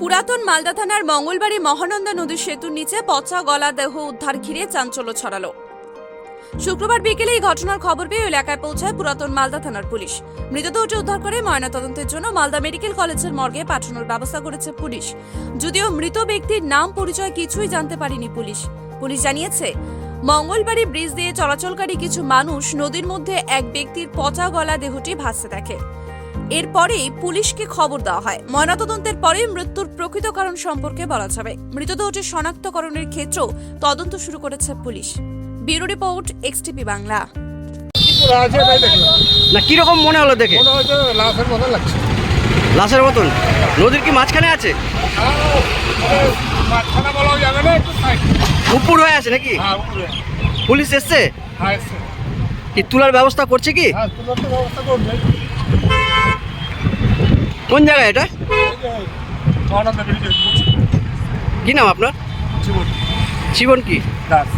পুরাতন মালদা থানার মঙ্গলবাড়ি মহানন্দা নদীর সেতুর নিচে পচা গলা দেহ উদ্ধার ঘিরে চাঞ্চল্য ছড়ালো। শুক্রবার বিকেলে এই ঘটনার খবর পেয়ে এলাকায় পৌঁছায় পুরাতন মালদা থানার পুলিশ। মৃতদেহটি উদ্ধার করে ময়নাতদন্তের জন্য মালদা মেডিকেল কলেজের মর্গে পাঠানোর ব্যবস্থা করেছে পুলিশ। যদিও মৃত ব্যক্তির নাম, পরিচয় কিছুই জানতে পারেনি পুলিশ। পুলিশ জানিয়েছে, মঙ্গলবাড়ি ব্রিজ দিয়ে চলাচলকারী কিছু মানুষ নদীর মধ্যে এক ব্যক্তির পচা গলা দেহটি ভাসতে দেখে। এরপরেই পুলিশকে খবর দেওয়া হয়। ময়নাতদন্তের পরে মৃত্যুর প্রকৃত কারণ সম্পর্কে বলা যাবে। মৃতদেহটি শনাক্তকরণের ক্ষেত্রেও তদন্ত শুরু করেছে police. Bureau report XTP Bangla. না কীরকম মনে হলো দেখে? মনে হচ্ছে লাশের মতো লাগছে। লাশের মতন? নদীর কি মাঝখানে আছে? মাঝখানে বলাও যাবে না একটু উপর হয়ে আছে নাকি? হ্যাঁ পুলিশ এসছে? হ্যাঁ কি তোলার ব্যবস্থা করছে কি? হ্যাঁ তুলার ব্যবস্থা করবে। কোন জায়গায় এটা কি নাম আপনার জীবন জীবন কি দাস